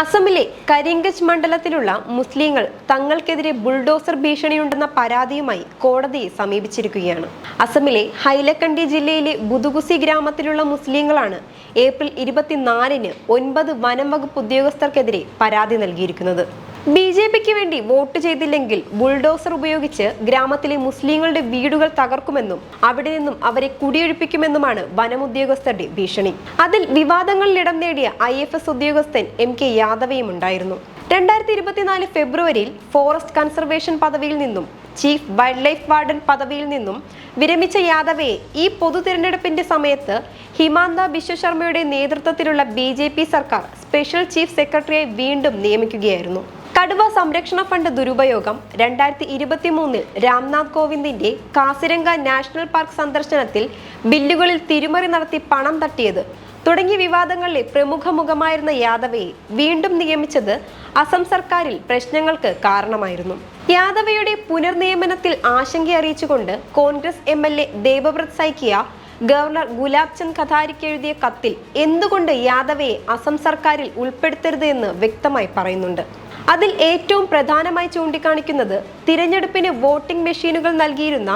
അസമിലെ കരിങ്കച്ച് മണ്ഡലത്തിലുള്ള മുസ്ലിങ്ങൾ തങ്ങൾക്കെതിരെ ബുൾഡോസർ ഭീഷണിയുണ്ടെന്ന പരാതിയുമായി കോടതിയെ സമീപിച്ചിരിക്കുകയാണ്. അസമിലെ ഹൈലക്കണ്ടി ജില്ലയിലെ ബുദുകുസി ഗ്രാമത്തിലുള്ള മുസ്ലിങ്ങളാണ് ഏപ്രിൽ ഇരുപത്തിനാലിന് ഒൻപത് വനം വകുപ്പ് ഉദ്യോഗസ്ഥർക്കെതിരെ പരാതി നൽകിയിരിക്കുന്നത്. ബി ജെ പിക്ക് വേണ്ടി വോട്ട് ചെയ്തില്ലെങ്കിൽ ബുൾഡോസർ ഉപയോഗിച്ച് ഗ്രാമത്തിലെ മുസ്ലിങ്ങളുടെ വീടുകൾ തകർക്കുമെന്നും അവിടെ നിന്നും അവരെ കുടിയൊഴിപ്പിക്കുമെന്നുമാണ് വനമുദ്യോഗസ്ഥരുടെ ഭീഷണി. അതിൽ വിവാദങ്ങളിൽ ഇടം നേടിയ ഐ എഫ് എസ് ഉദ്യോഗസ്ഥൻ എം കെ യാദവയും ഉണ്ടായിരുന്നു. രണ്ടായിരത്തി ഇരുപത്തിനാല് ഫെബ്രുവരിയിൽ ഫോറസ്റ്റ് കൺസർവേഷൻ പദവിയിൽ നിന്നും ചീഫ് വൈൽഡ് ലൈഫ് വാർഡൻ പദവിയിൽ നിന്നും വിരമിച്ച യാദവയെ ഈ പൊതു തിരഞ്ഞെടുപ്പിന്റെ സമയത്ത് ഹിമാന്ത ബിശ്വശർമ്മയുടെ നേതൃത്വത്തിലുള്ള ബി സർക്കാർ സ്പെഷ്യൽ ചീഫ് സെക്രട്ടറിയായി വീണ്ടും നിയമിക്കുകയായിരുന്നു. കടുവ സംരക്ഷണ ഫണ്ട് ദുരുപയോഗം രണ്ടായിരത്തി ഇരുപത്തി മൂന്നിൽ രാംനാഥ് കോവിന്ദിന്റെ കാസിരംഗ നാഷണൽ പാർക്ക് സന്ദർശനത്തിൽ ബില്ലുകളിൽ തിരുമറി നടത്തി പണം തട്ടിയത് തുടങ്ങിയ വിവാദങ്ങളിലെ പ്രമുഖ മുഖമായിരുന്ന യാദവയെ വീണ്ടും നിയമിച്ചത് അസം സർക്കാരിൽ പ്രശ്നങ്ങൾക്ക് കാരണമായിരുന്നു. യാദവയുടെ പുനർനിയമനത്തിൽ ആശങ്ക അറിയിച്ചുകൊണ്ട് Congress M L A Debabrata Saikia governor Gulab Chand ഖതാരിക്ക് എഴുതിയ കത്തിൽ എന്തുകൊണ്ട് യാദവയെ അസം സർക്കാരിൽ ഉൾപ്പെടുത്തരുത് എന്ന് വ്യക്തമായി പറയുന്നുണ്ട്. അതിൽ ഏറ്റവും പ്രധാനമായി ചൂണ്ടിക്കാണിക്കുന്നത് തിരഞ്ഞെടുപ്പിന് വോട്ടിംഗ് മെഷീനുകൾ നൽകിയിരുന്ന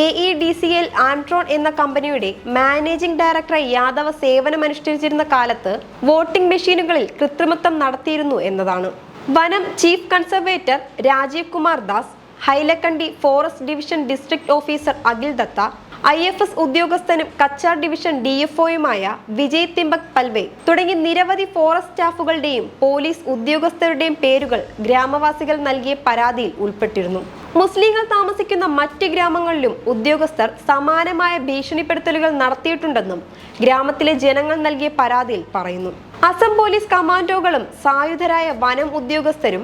A E D C L ആൻട്രോൺ എന്ന കമ്പനിയുടെ മാനേജിംഗ് ഡയറക്ടറായി യാദവ സേവനമനുഷ്ഠിച്ചിരുന്ന കാലത്ത് വോട്ടിംഗ് മെഷീനുകളിൽ കൃത്രിമത്വം നടത്തിയിരുന്നു എന്നതാണ്. വനം chief conservator Rajeev Kumar Das Hailakandi forest division district officer Akhil Dutta I F S ഉദ്യോഗസ്ഥനും Cachar division D F ഒയുമായ വിജയ് തിമ്പക് പൽവേ തുടങ്ങി നിരവധി ഫോറസ്റ്റ് സ്റ്റാഫുകളുടെയും പോലീസ് ഉദ്യോഗസ്ഥരുടെയും പേരുകൾ ഗ്രാമവാസികൾ നൽകിയ പരാതിയിൽ ഉൾപ്പെട്ടിരുന്നു. മുസ്ലിങ്ങൾ താമസിക്കുന്ന മറ്റ് ഗ്രാമങ്ങളിലും ഉദ്യോഗസ്ഥർ സമാനമായ ഭീഷണിപ്പെടുത്തലുകൾ നടത്തിയിട്ടുണ്ടെന്നും ഗ്രാമത്തിലെ ജനങ്ങൾ നൽകിയ പരാതിയിൽ പറയുന്നു. അസം പോലീസ് കമാൻഡോകളും സായുധരായ വനം ഉദ്യോഗസ്ഥരും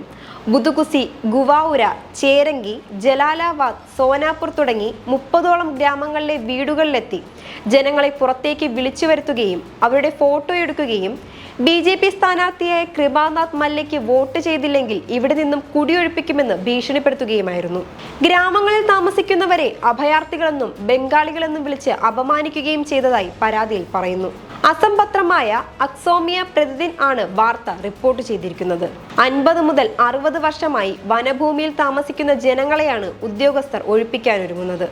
ബുദുകുസി ഗുവാവുര ചേരങ്കി ജലാലാബാദ് സോനാപൂർ തുടങ്ങി മുപ്പതോളം ഗ്രാമങ്ങളിലെ വീടുകളിലെത്തി. ജനങ്ങളെ പുറത്തേക്ക് വിളിച്ചു വരുത്തുകയും അവരുടെ ഫോട്ടോ എടുക്കുകയും ബി ജെ പി സ്ഥാനാർത്ഥിയായ കൃപാനാഥ് മല്ലയ്ക്ക് വോട്ട് ചെയ്തില്ലെങ്കിൽ ഇവിടെ നിന്നും കുടിയൊഴിപ്പിക്കുമെന്ന് ഭീഷണിപ്പെടുത്തുകയുമായിരുന്നു. ഗ്രാമങ്ങളിൽ താമസിക്കുന്നവരെ അഭയാർത്ഥികളെന്നും ബംഗാളികളെന്നും വിളിച്ച് അപമാനിക്കുകയും ചെയ്തതായി പരാതിയിൽ പറയുന്നു. അസം പത്രമായ അക്സോമിയ പ്രതിദിൻ ആണ് വാർത്ത റിപ്പോർട്ട് ചെയ്തിരിക്കുന്നത്. അൻപത് മുതൽ അറുപത് വർഷമായി വനഭൂമിയിൽ താമസിക്കുന്ന ജനങ്ങളെയാണ് ഉദ്യോഗസ്ഥർ ഒഴിപ്പിക്കാനൊരുങ്ങുന്നത്.